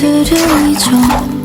들으이죠